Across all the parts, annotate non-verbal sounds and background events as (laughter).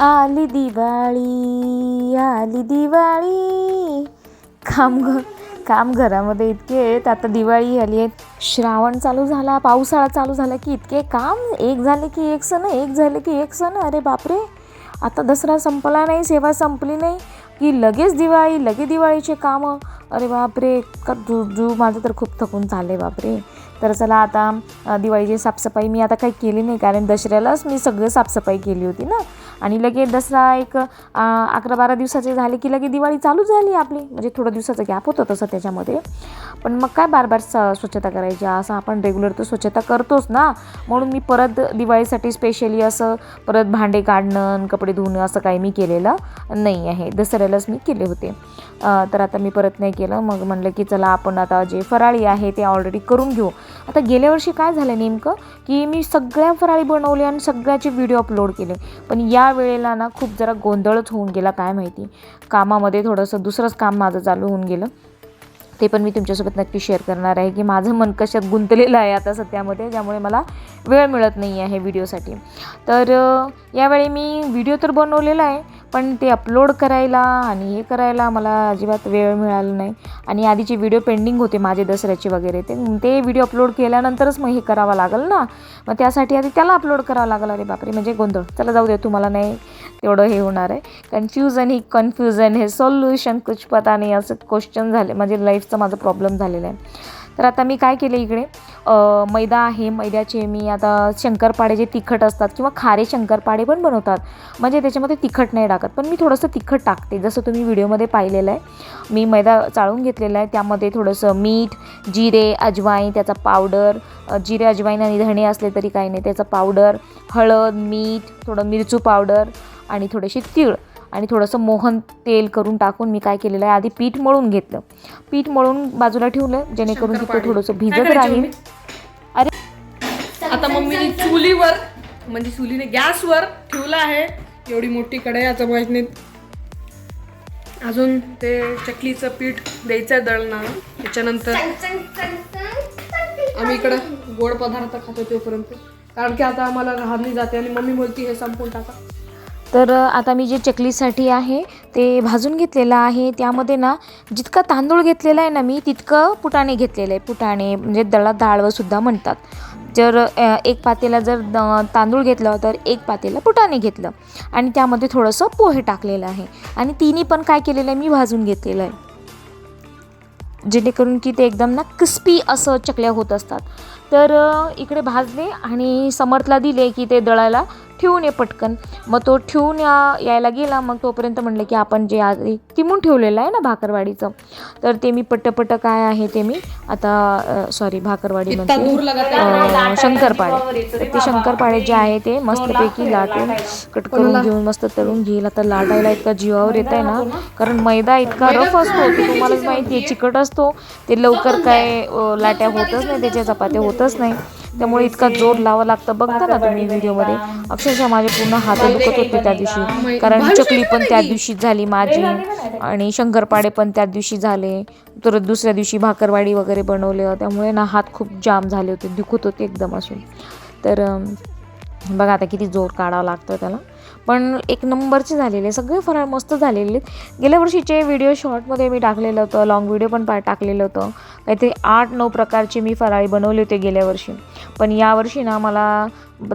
आली दिवाळी आली दिवाळी. काम घ काम घरामध्ये इतके आहेत आता दिवाळी आली आहे. श्रावण चालू झाला पावसाळा चालू झाला की इतके काम एक झाले की एक सण एक झाले की एक सण. अरे बापरे. आता दसरा संपला नाही सेवा संपली नाही की लगेच दिवाळी लगेच दिवाळीचे कामं. अरे बापरे का जू जू माझं तर खूप थकून चालले बापरे. तर चला आता दिवाळीची साफसफाई मी आता काही केली नाही कारण दसऱ्यालाच मी सगळं साफसफाई केली होती ना. आणि लगेच दसरा एक अकरा बारा दिवसाचे झाले की लगेच दिवाळी चालू झाली आपली. म्हणजे थोडं दिवसाचं गॅप होतं तसं त्याच्यामध्ये. पण मग काय बार बार स स्वच्छता करायची? असं आपण रेग्युलर तर स्वच्छता करतोच ना. म्हणून मी परत दिवाळीसाठी स्पेशली असं परत भांडे काढणं कपडे धुणं असं काही मी केलेलं नाही आहे. दसऱ्यालाच मी केले होते. तर आता मी परत नाही केलं. मग म्हणलं की चला आपण आता जे फराळी आहे ते ऑलरेडी करून घेऊ. आता गेल्या वर्षी काय झालं नेमकं? की मी सगळ्या फराळी बनवले आणि सगळ्याचे व्हिडिओ अपलोड केले. पण या वेळेला ना खूप जरा गोंधळच होऊन गेला काय माहिती. कामामध्ये थोडंसं दुसरंच काम माझं चालू होऊन गेलं. ते पण मी तुमच्यासोबत नक्की शेअर करणार आहे की माझं मन कशात गुंतलेलं आहे आता सध्यामध्ये त्यामुळे मला वेळ मिळत नाही आहे व्हिडिओसाठी तर यावेळी मी व्हिडिओ तर बनवलेला आहे पण ते अपलोड करायला आणि हे करायला मला अजिबात वेळ मिळाला नाही. आणि आधीचे व्हिडिओ पेंडिंग होते माझे दसऱ्याचे वगैरे ते ते व्हिडिओ अपलोड केल्यानंतरच मग हे करावं लागेल ना. मग त्यासाठी आधी त्याला अपलोड करावं लागेल. अरे बापरे म्हणजे गोंधळ. चला जाऊ दे तुम्हाला नाही तेवढं हे होणार आहे. कन्फ्युजन ही कन्फ्युजन हे सोल्युशन कुछ पता नाही. असं क्वेश्चन झाले. म्हणजे लाईफचा माझा प्रॉब्लेम झालेला आहे. तर आता मी काय केलं इकडे? मैदा आहे मैद्याचे मी आता शंकरपाडे जे तिखट असतात किंवा खारे शंकरपाडे पण बनवतात. म्हणजे त्याच्यामध्ये तिखट नाही टाकत पण मी थोडंसं तिखट टाकते. जसं तुम्ही व्हिडिओमध्ये पाहिलेलं आहे मी मैदा चाळून घेतलेला आहे. त्यामध्ये थोडंसं मीठ जिरे अजवाईन त्याचा पावडर जिरे अजवाईन आणि धणे असले तरी काही नाही. त्याचं पावडर हळद मीठ थोडं मिरचू पावडर आणि थोडेसे तीळ. आणि थोडंसं मोहन तेल करून टाकून मी काय केलेलं आहे आधी पीठ मळून घेतलं. पीठ मळून बाजूला ठेवलं जेणेकरून की ते शंकरपाळी. थोडंसं भिजत राहील. मम्मी? आता मम्मीने चुलीवर म्हणजे चुलीने गॅसवर ठेवलं आहे एवढी मोठी कढई आता माहीत नाही. अजून ते चकलीचं पीठ द्यायचं दळणार त्याच्यानंतर आम्ही इकडं गोड पदार्थ खातो तोपर्यंत. कारण की आता आम्हाला राहणी जाते आणि मम्मी बोलती हे संपून टाका. तर आता मी जे चकलीसाठी आहे ते भाजून घेतलेलं आहे. त्यामध्ये ना जितका तांदूळ घेतलेला आहे ना मी तितकं पुटाणे घेतलेलं आहे. पुटाणे म्हणजे दळा डाळवंसुद्धा म्हणतात. जर एक पातेला जर द- तांदूळ घेतलं तर एक पातेला पुटाणे घेतलं. आणि त्यामध्ये थोडंसं पोहे टाकलेलं आहे. आणि तिन्ही पण काय केलेलं आहे मी भाजून घेतलेलं आहे. जेणेकरून की ते एकदम ना क्रिस्पी असं चकल्या होत असतात. तर इकडे भाजले आणि समर्थला दिले की ते दळायला. ठेवून ये पटकन. मग तो ठेवून या यायला गेला. मग तोपर्यंत म्हणलं की आपण जे आधी किमून ठेवलेलं आहे ना भाकरवाडीचं तर ते मी पट्टपट्ट काय आहे ते मी आता सॉरी भाकरवाडी अ, शंकरपाळे. तर ते शंकरपाळे जे आहे ते मस्तपैकी लाटून कट करून घेऊन मस्त तळून घेईल. आता लाटायला इतका जीवावर येत आहे ना कारण मैदा इतका रफ असतो की तुम्हालाच माहिती आहे चिकट असतो. ते लवकर काय लाट्या होतच नाही त्याच्या चपात्या होतच नाही. त्यामुळे इतका जोर लावावं लागतं. बघता ना तुम्ही व्हिडिओमध्ये. अक्षरशः माझे पूर्ण हात दुखत होते त्या दिवशी. कारण चकली पण त्या दिवशी झाली माझी. आणि शंकरपाडे पण त्या दिवशी झाले. तर दुसऱ्या दिवशी भाकरवाडी वगैरे बनवले. त्यामुळे ना हात खूप जाम झाले होते. दुखत होते एकदम असून. तर बघा आता किती जोर काढावा लागतो त्याला. पण एक नंबरचे झालेले सगळे फराळ मस्त झालेले. आहेत. गेल्या वर्षीचे व्हिडिओ शॉर्टमध्ये मी टाकलेलं होतं लॉंग व्हिडिओ पण पा टाकलेलं होतं. काहीतरी आठ नऊ प्रकारचे मी फराळी बनवले होते गेल्या वर्षी. पण यावर्षी ना मला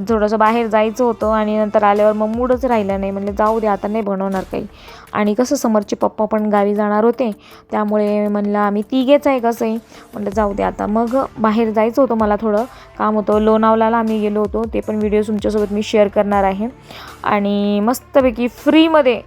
थोडंसं बाहेर जायचं होतं आणि नंतर आल्यावर मग मूडच राहिला नाही. म्हणलं जाऊ दे आता नाही बनवणार काही. आणि कसं समोरचे पप्पा पण गावी जाणार होते त्यामुळे म्हणलं आम्ही तिघेच आहे कसं आहे म्हणलं जाऊ दे आता. मग बाहेर जायचं होतं मला थोडं. काम होतं. लोणावळ्याला आम्ही गेलो होतो. ते पण व्हिडिओ तुमच्यासोबत मी शेअर करणार आहे. आणि मस्तपैकी फ्रीमध्ये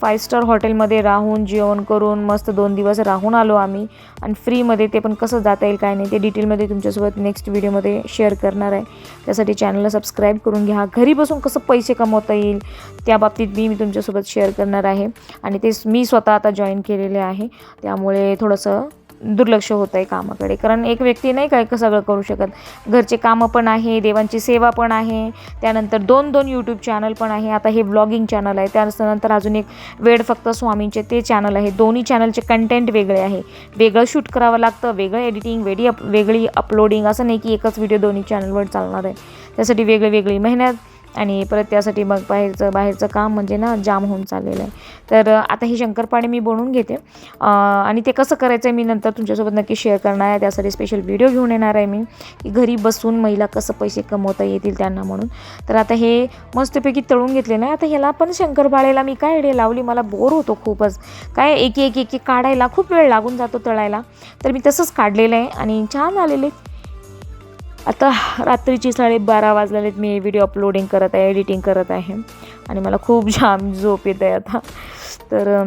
फाईव्ह स्टार हॉटेलमध्ये राहून जेवण करून मस्त दोन दिवस राहून आलो आम्ही. आणि फ्रीमध्ये ते पण कसं जाता येईल काय नाही ते डिटेलमध्ये तुमच्यासोबत नेक्स्ट व्हिडिओमध्ये शेअर करणार आहे. त्यासाठी चॅनलला सबस्क्राईब करून घ्या. घरी बसून कसं पैसे कमवता येईल त्या बाबतीत मी मी तुमच्यासोबत शेअर करणार आहे. आणि ते मी स्वतः आता जॉईन केलेले आहे. त्यामुळे थोडंसं दुर्लक्ष होत आहे कामाकडे. कारण एक व्यक्ती नाही काय सगळं करू शकत? घरचे कामं पण आहे देवांची सेवा पण आहे त्यानंतर दोन दोन यूट्यूब चॅनल पण आहे. आता हे ब्लॉगिंग चॅनल आहे. त्यानंतर अजून एक वेड फक्त स्वामींचे ते चॅनल आहे. दोन्ही चॅनलचे कंटेंट वेगळे आहे. वेगळं शूट करावं लागतं वेगळं एडिटिंग वेगळी अप वेगळी अपलोडिंग असं नाही की एकच व्हिडिओ दोन्ही चॅनलवर चालणार आहे. त्यासाठी वेगळी वेगळी मेहनत आणि परत त्यासाठी मग बाहेरचं बाहेरचं काम म्हणजे ना जाम होऊन चाललेलं आहे. तर आता ही शंकरपाळे मी बनवून घेते. आणि ते कसं करायचं आहे मी नंतर तुमच्यासोबत नक्की शेअर करणार आहे. त्यासाठी स्पेशल व्हिडिओ घेऊन येणार आहे मी. की घरी बसून महिला कसं पैसे कमवता येतील त्यांना म्हणून. तर आता हे मस्तपैकी तळून घेतले नाही आता ह्याला पण शंकरपाळेला मी काय आयडिया लावली? मला बोर होतो खूपच. काय एक एक एक एक काढायला खूप वेळ लागून जातो तळायला. तर मी तसंच काढलेलं आहे आणि छान आलेले. आता रात्रीची साडेबारा आहेत मी व्हिडिओ अपलोडिंग करत आहे एडिटिंग करत आहे. आणि मला खूप जाम झोप येत आहे आता. तर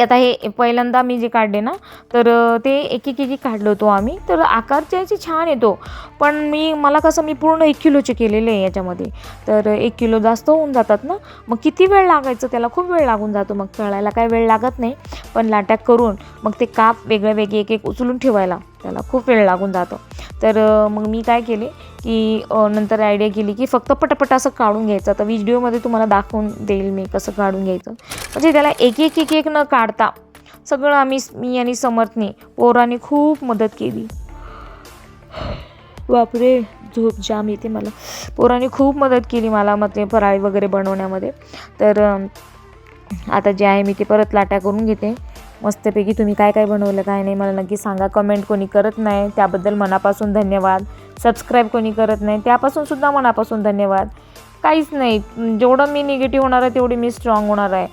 आता हे पहिल्यांदा मी जे काढले ना तर ते एक एक एक एक काढलं होतो आम्ही. तर आकार त्याचे छान येतो. पण मी मला कसं मी पूर्ण एक किलोचे केलेले आहे याच्यामध्ये. तर एक किलो जास्त होऊन जातात ना. मग किती वेळ लागायचं त्याला? खूप वेळ लागून जातो मग तळायला. काय वेळ लागत नाही. पण लाट्या करून मग ते काप वेगळे वेगळे एक एक उचलून ठेवायला त्याला खूप वेळ लागून जातो. तर मग मी काय केले की नंतर आयडिया केली की फक्त पटापट असं काढून घ्यायचं. तर व्हिडिओमध्ये तुम्हाला दाखवून देईल मी कसं काढून घ्यायचं. म्हणजे त्याला एक एक एक एक न काढता सगळं आम्ही मी आणि समर्थनी पोरांनी खूप मदत केली. बापरे झोप जाम येते मला. पोरांनी खूप मदत केली मला मग ते फराळी वगैरे बनवण्यामध्ये. तर आता जे आहे मी ते परत लाट्या करून घेते. मस्तपैकी तुम्ही काय काय बनवलं काय नाही मला नक्की सांगा. कमेंट कोणी करत नाही त्याबद्दल मनापासून धन्यवाद. सबस्क्राईब कोणी करत नाही त्यापासून सुद्धा मनापासून धन्यवाद. काहीच नाही. जेवढं मी निगेटिव्ह होणार आहे तेवढी मी स्ट्रॉंग होणार आहे.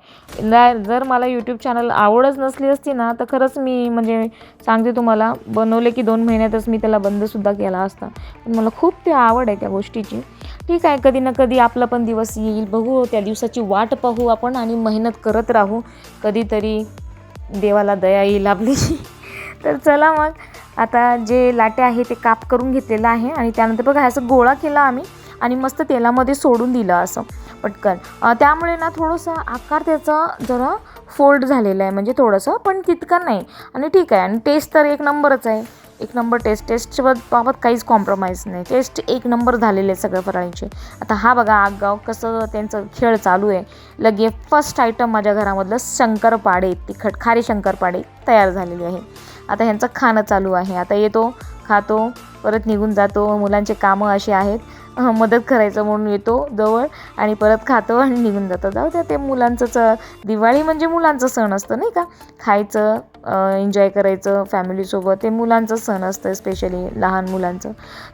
ना- जर मला यूट्यूब चॅनल आवडच नसली असती ना तर खरंच मी म्हणजे सांगते तुम्हाला बनवले की दोन महिन्यातच मी त्याला बंदसुद्धा केला असता. पण मला खूप ते आवड आहे त्या गोष्टीची. ठीक आहे कधी ना कधी आपला पण दिवस येईल. बघू त्या दिवसाची वाट पाहू आपण आणि मेहनत करत राहू. कधीतरी देवाला दया येईल आपली. (laughs) तर चला मग. आता जे लाटे आहे ते काप करून घेतलेलं आहे. आणि त्यानंतर बघा असं गोळा केला आम्ही. आणि मस्त तेलामध्ये सोडून दिलं असं. पटकन. त्यामुळे ना थोडंसं आकार त्याचा जरा फोल्ड झालेला आहे. म्हणजे थोडंसं पण तितकं नाही. आणि ठीक आहे. आणि टेस्ट तर एक नंबरच आहे. एक नंबर टेस्ट. टेस्टच्या बाबत काहीच कॉम्प्रोमाइज नाही. टेस्ट एक नंबर झालेले आहे सगळ्या फराळींचे. आता हा बघा आगगाव कसं त्यांचं खेळ चालू आहे. लगे फर्स्ट आयटम माझ्या घरामधलं शंकरपाडे. तिखट खारी शंकरपाडे तयार झालेली आहे. आता ह्यांचं खाणं चालू आहे. आता येतो खातो परत निघून जातो. मुलांचे कामं असे आहेत. मदत करायचं म्हणून येतो जवळ आणि परत खातो आणि निघून जातो. जाऊ द्या ते मुलांचंच दिवाळी म्हणजे मुलांचं सण असतं नाही का? खायचं एन्जॉय करायचं फॅमिलीसोबत ते मुलांचं सण असतं स्पेशली लहान मुलांचं.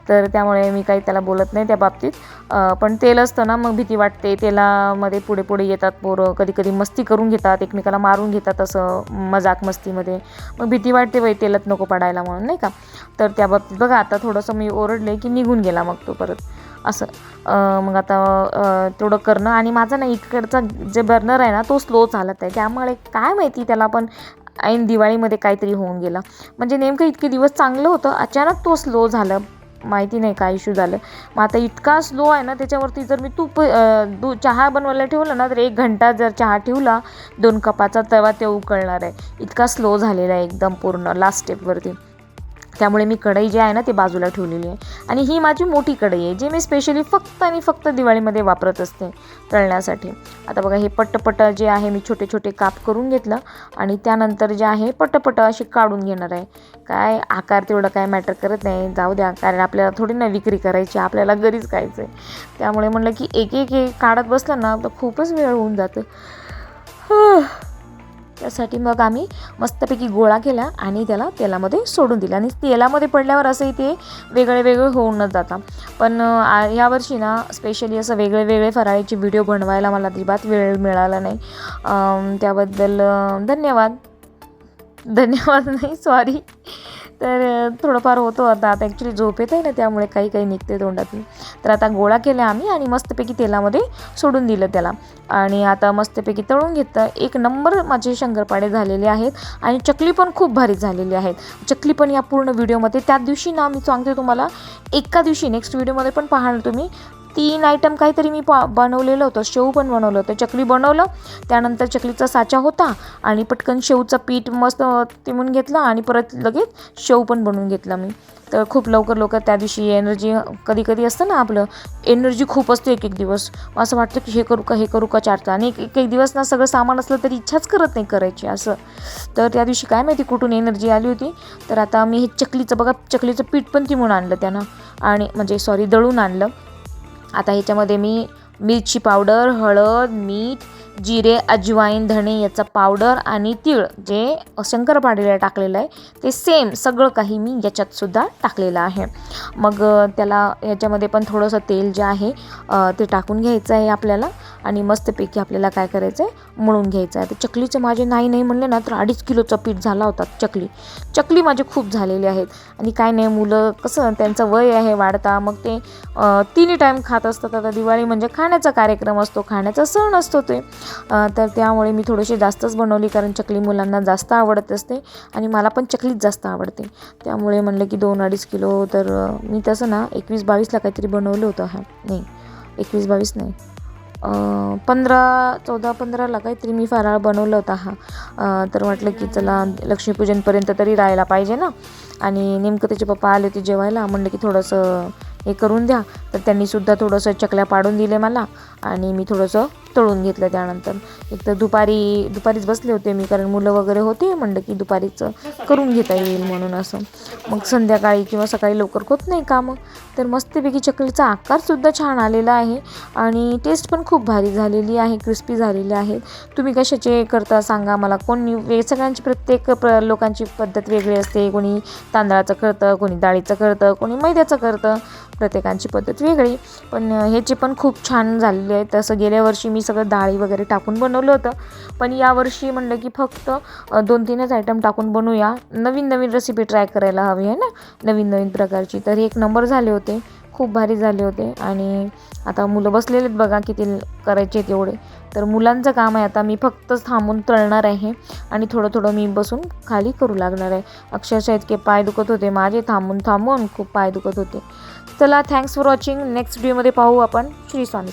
तर त्यामुळे मी काही त्याला बोलत नाही त्या बाबतीत. पण तेल असतं ना मग भीती वाटते. तेलामध्ये पुढे पुढे येतात पोरं. कधी कधी मस्ती करून घेतात एकमेकाला मारून घेतात असं मजाक मस्तीमध्ये. मग भीती वाटते बाई तेलात नको पडायला म्हणून नाही का? तर त्या बाबतीत बघा आता थोडंसं मी ओरडले की निघून गेला मग तो परत. असं मग आता तेवढं करणं. आणि माझा ना इकडचा जे बर्नर आहे ना तो स्लो चालत आहे. त्यामुळे काय माहिती त्याला पण ऐन दिवाळीमध्ये काहीतरी होऊन गेला. म्हणजे नेमकं इतके दिवस चांगलं होतं अचानक तो स्लो झालं. माहिती नाही काय इश्यू झालं. मग आता इतका स्लो आहे ना त्याच्यावरती जर मी तूप दू चहा बनवायला ठेवलं ना तर एक घंटा जर चहा ठेवला दोन कपाचा तेव्हा ते उकळणार आहे. इतका स्लो झालेला आहे एकदम पूर्ण लास्ट स्टेपवरती त्यामुळे मी कढई जी आहे ना ती बाजूला ठेवलेली आहे. आणि ही माझी मोठी कढई आहे जी मी स्पेशली फक्त आणि फक्त दिवाळीमध्ये वापरत असते तळण्यासाठी. आता बघा हे पट्टपट जे आहे मी छोटे छोटे काप करून घेतलं आणि त्यानंतर जे आहे पट्टपट अशी काढून घेणार आहे. काय आकार तेवढं काय मॅटर करत नाही जाऊ द्या कारण आपल्याला थोडी ना विक्री करायची आपल्याला घरीच खायचं आहे. त्यामुळे म्हणलं की एक एक एक काढत बसलं ना तर खूपच वेळ होऊन जातं. त्यासाठी मग आम्ही मस्तपैकी गोळा केला आणि त्याला तेलामध्ये सोडून दिला. आणि तेलामध्ये पडल्यावर असंही ते वेगळे वेगळे होऊनच जाता. पण यावर्षी ना स्पेशली असं वेगळे वेगळे फराळीचे व्हिडिओ बनवायला मला अजिबात वेळ मिळाला नाही. त्याबद्दल धन्यवाद. धन्यवाद नाही सॉरी तर थोडंफार होतं आता. आता ॲक्च्युली झोप येत आहे ना त्यामुळे काही काही निघते तोंडातून. तर आता गोळा केला आम्ही आणि मस्तपैकी तेलामध्ये सोडून दिलं त्याला. आणि आता मस्तपैकी तळून घेतं एक नंबर माझे शंकरपाडे झालेले आहेत आणि चकली पण खूप भारी झालेली आहेत. चकली पण या पूर्ण व्हिडिओमध्ये त्या दिवशी ना मी सांगते तुम्हाला एका दिवशी नेक्स्ट व्हिडिओमध्ये पण पाहाल तुम्ही. तीन आयटम काहीतरी मी पा बनवलेलं होतं. शेव पण बनवलं होतं. चकली बनवलं. त्यानंतर चकलीचा साचा होता आणि पटकन शेवचं पीठ मस्त तिमून घेतलं आणि परत लगेच शेव पण बनवून घेतलं मी. तर खूप लवकर लवकर त्या दिवशी एनर्जी कधी कधी असतं ना आपलं एनर्जी खूप असते एक एक दिवस. असं वाटतं की हे करू का हे करू का चारतं आणि एक एक एक दिवस ना सगळं सामान असलं तरी इच्छाच करत नाही करायची असं. तर त्या दिवशी काय माहिती कुठून एनर्जी आली होती. तर आता मी हे चकलीचं बघा चकलीचं पीठ पण तिमून आणलं त्यानं. आणि म्हणजे सॉरी दळून आणलं. आता ह्याच्यामध्ये मी मिरची पावडर हळद मीठ जिरे अजवाईन धणे याचा पावडर आणि तीळ जे शंकरपाळीला टाकलेलं आहे ते सेम सगळं काही मी याच्यातसुद्धा टाकलेलं आहे. मग त्याला याच्यामध्ये पण थोडंसं तेल जे आहे ते टाकून घ्यायचं आहे आपल्याला आणि मस्तपैकी आपल्याला काय करायचं आहे मळून घ्यायचं आहे. तर चकलीचं माझे नाही नाही म्हणले ना तर अडीच किलोचं पीठ झाला होता चकली. चकली माझे खूप झालेले आहेत आणि काय नाही मुलं कसं त्यांचं वय आहे वाढता मग ते तिन्ही टाईम खात असतात. आता दिवाळी म्हणजे खाण्याचा कार्यक्रम असतो खाण्याचा सण असतो ते. तर त्यामुळे मी थोडीशी जास्तच बनवली कारण चकली मुलांना जास्त आवडत असते आणि मला पण चकलीच जास्त आवडते. त्यामुळे म्हणलं की दोन अडीच किलो तर मी तसं ना एकवीस बावीसला काहीतरी बनवलं होतं हा. नाही एकवीस बावीस नाही. पंधरा चौदा पंधराला काहीतरी मी फराळ बनवला होता हा. तर म्हटलं की चला लक्ष्मीपूजनपर्यंत तरी राहायला पाहिजे ना. आणि नेमकं त्याचे पप्पा आले होते जेवायला म्हणलं की थोडंसं हे करून द्या. तर त्यांनीसुद्धा थोडंसं चकल्या पाडून दिले मला आणि मी थोडंसं तळून घेतलं त्यानंतर. एक तर दुपारी दुपारीच बसले होते मी कारण मुलं वगैरे होते म्हणलं की दुपारीच करून घेता येईल म्हणून असं. मग संध्याकाळी किंवा सकाळी लवकर होत नाही कामं. तर मस्तपैकी चकलीचा आकारसुद्धा छान आलेला आहे आणि टेस्ट पण खूप भारी झालेली आहे क्रिस्पी झालेली आहे. तुम्ही कशाचे करता सांगा मला. कोणी वे सगळ्यांची प्रत्येक प्र लोकांची पद्धत वेगळी असते. कोणी तांदळाचं करतं कोणी डाळीचं करतं कोणी मैद्याचं करतं. प्रत्येकांची पद्धत वेगळी पण ह्याचे पण खूप छान झालेले आहे. तसं गेल्या वर्षी मी सगळं डाळी वगैरे टाकून बनवलं होतं. पण यावर्षी म्हणलं की फक्त दोन तीनच आयटम टाकून बनवूया. नवीन नवीन रेसिपी ट्राय करायला हवी आहे ना? नवीन नवीन प्रकारची. तर एक नंबर झाले होते. खूप भारी झाले होते. आणि आता मुलं बसलेले आहेत बघा किती करायचे आहेत एवढे. तर मुलांचं काम आहे. आता मी फक्तच थांबून तळणार आहे. आणि थोडं थोडं मी बसून खाली करू लागणार आहे. अक्षरशः इतके पाय दुखत होते माझे. थांबून थांबून खूप पाय दुखत होते. चला थँक्स फॉर वॉचिंग नेक्स्ट व्हिडिओमध्ये पाहू आपण श्री स्वामी.